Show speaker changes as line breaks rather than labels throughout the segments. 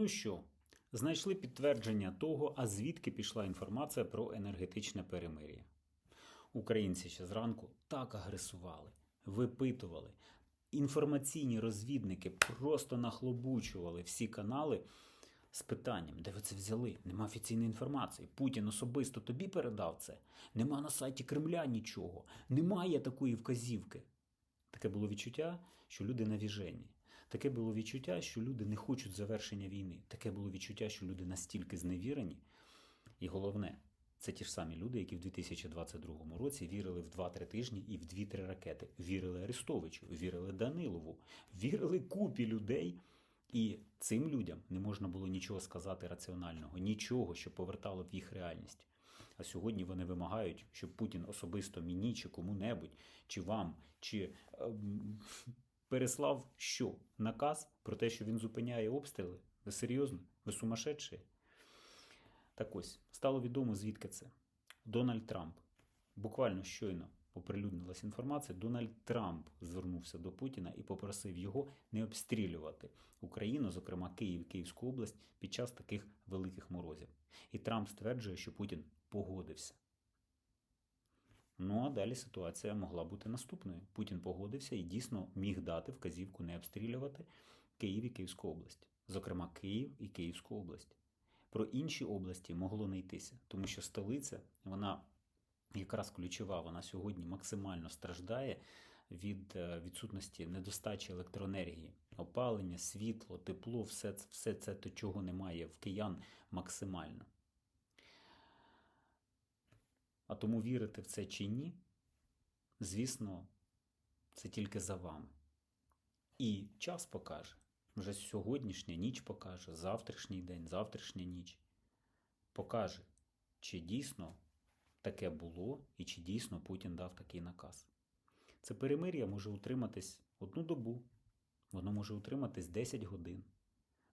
Ну що, знайшли підтвердження того, а звідки пішла інформація про енергетичне перемир'я. Українці ще зранку так агресували, випитували. Інформаційні розвідники просто нахлобучували всі канали з питанням, де ви це взяли? Нема офіційної інформації. Путін особисто тобі передав це. Нема на сайті Кремля нічого. Немає такої вказівки. Таке було відчуття, що люди навіжені. Таке було відчуття, що люди не хочуть завершення війни. Таке було відчуття, що люди настільки зневірені. І головне, це ті ж самі люди, які в 2022 році вірили в 2-3 тижні і в 2-3 ракети. Вірили Арестовичу, вірили Данилову, вірили купі людей. І цим людям не можна було нічого сказати раціонального, нічого, що повертало б їх реальність. А сьогодні вони вимагають, щоб Путін особисто мені чи кому-небудь, чи вам, чи ем, переслав що? Наказ про те, що він зупиняє обстріли? Ви серйозно? Ви сумасшедші? Так ось, стало відомо, звідки це. Дональд Трамп. Буквально щойно оприлюднилась інформація. Дональд Трамп звернувся до Путіна і попросив його не обстрілювати Україну, зокрема Київ Київську область, під час таких великих морозів. І Трамп стверджує, що Путін погодився. Ну а далі ситуація могла бути наступною. Путін погодився і дійсно міг дати вказівку не обстрілювати Київ і Київську область, зокрема Київ і Київську область. Про інші області могло не йтися, тому що столиця, вона якраз ключова, вона сьогодні максимально страждає від е, відсутності недостачі електроенергії, опалення, світло, тепло, все, все це, чого немає в киян максимально. А тому вірити в це чи ні, звісно, це тільки за вами. І час покаже. Вже сьогоднішня ніч покаже, завтрашній день, завтрашня ніч покаже, чи дійсно таке було і чи дійсно Путін дав такий наказ. Це перемир'я може утриматись одну добу, воно може утриматись 10 годин,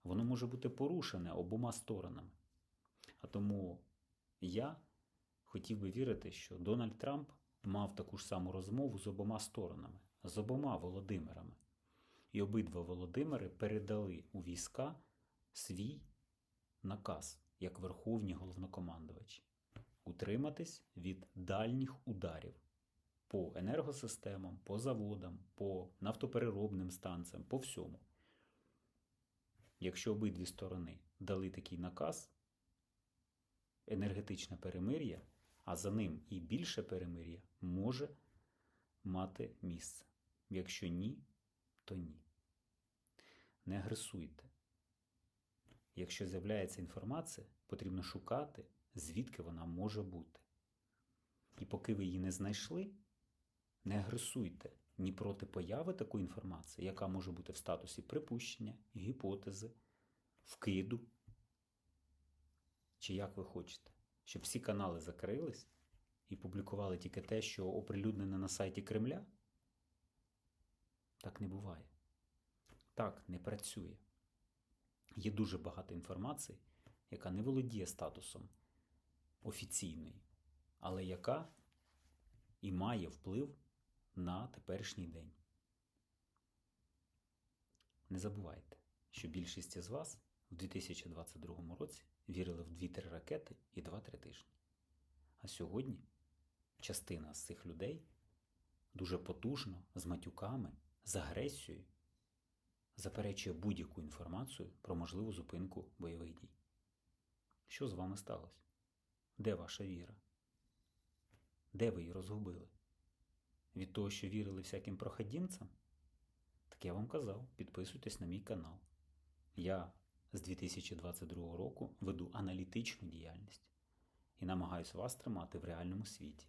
воно може бути порушене обома сторонами. А тому я хотів би вірити, що Дональд Трамп мав таку ж саму розмову з обома сторонами, з обома Володимирами. І обидва Володимири передали у війська свій наказ як верховні головнокомандувачі утриматись від дальніх ударів по енергосистемам, по заводам, по нафтопереробним станціям, по всьому. Якщо обидві сторони дали такий наказ, енергетичне перемир'я, а за ним і більше перемир'я може мати місце. Якщо ні, то ні. Не агресуйте. Якщо з'являється інформація, потрібно шукати, звідки вона може бути. І поки ви її не знайшли, не агресуйте ні проти появи такої інформації, яка може бути в статусі припущення, гіпотези, вкиду, чи як ви хочете, щоб всі канали закрились і публікували тільки те, що оприлюднене на сайті Кремля. Так не буває. Так не працює. Є дуже багато інформації, яка не володіє статусом офіційної, але яка і має вплив на теперішній день. Не забувайте, що більшість із вас в 2022 році вірили в 2-3 ракети і 2-3 тижні. А сьогодні частина з цих людей дуже потужно, з матюками, з агресією заперечує будь-яку інформацію про можливу зупинку бойових дій. Що з вами сталося? Де ваша віра? Де ви її розгубили? Від того, що вірили всяким проходімцям? Так я вам казав, підписуйтесь на мій канал. Я з 2022 року веду аналітичну діяльність і намагаюся вас тримати в реальному світі.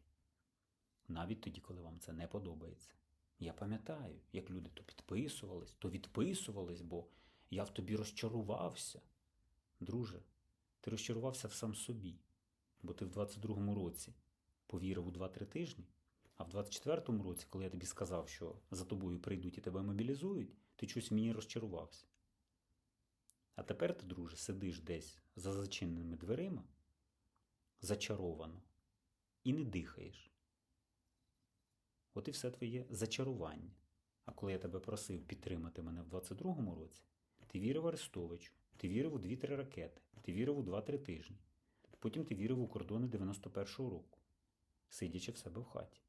Навіть тоді, коли вам це не подобається. Я пам'ятаю, як люди то підписувались, то відписувались, бо я в тобі розчарувався. Друже, ти розчарувався в сам собі, бо ти в 22-му році повірив у 2-3 тижні, а в 24-му році, коли я тобі сказав, що за тобою прийдуть і тебе мобілізують, ти в мені розчарувався. А тепер ти, друже, сидиш десь за зачиненими дверима, зачаровано, і не дихаєш. От і все твоє зачарування. А коли я тебе просив підтримати мене в 22-му році, ти вірив Арестовичу, Ти вірив у 2-3 ракети, ти вірив у 2-3 тижні. Потім ти вірив у кордони 91-го року, сидячи в себе в хаті.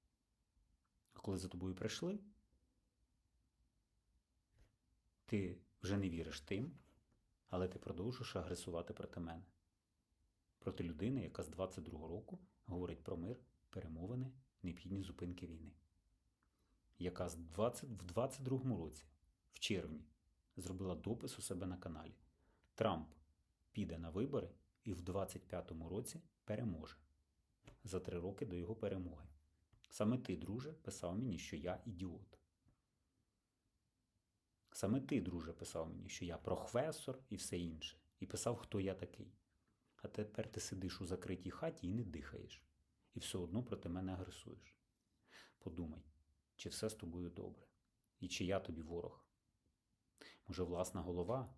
А коли за тобою прийшли, ти вже не віриш тим, але ти продовжуєш агресувати проти мене. Проти людини, яка з 22-го року говорить про мир, перемовини, необхідні зупинки війни. Яка з 20, в 22-му році, в червні, зробила допис у себе на каналі. Трамп піде на вибори і в 25-му році переможе за три роки до його перемоги. Саме ти, друже, писав мені, що я ідіот. Саме ти, друже, писав мені, що я професор і все інше, і писав, хто я такий. А тепер ти сидиш у закритій хаті і не дихаєш, і все одно проти мене агресуєш. Подумай, чи все з тобою добре, і чи я тобі ворог. Може, власна голова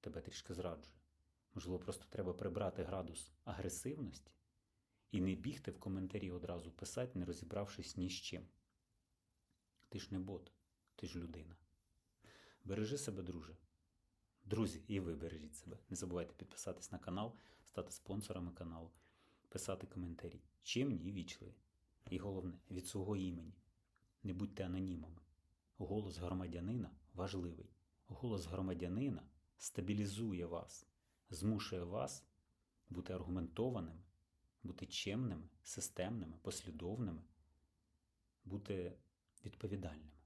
тебе трішки зраджує. Можливо, просто треба прибрати градус агресивності і не бігти в коментарі одразу писати, не розібравшись ні з чим. Ти ж не бот, ти ж людина. Бережи себе, друже. Друзі, і ви бережіть себе. Не забувайте підписатись на канал, стати спонсорами каналу, писати коментарі. Чимні і вічливі. І головне, від свого імені. Не будьте анонімами. Голос громадянина важливий. Голос громадянина стабілізує вас, змушує вас бути аргументованими, бути чемними, системними, послідовними, бути відповідальними.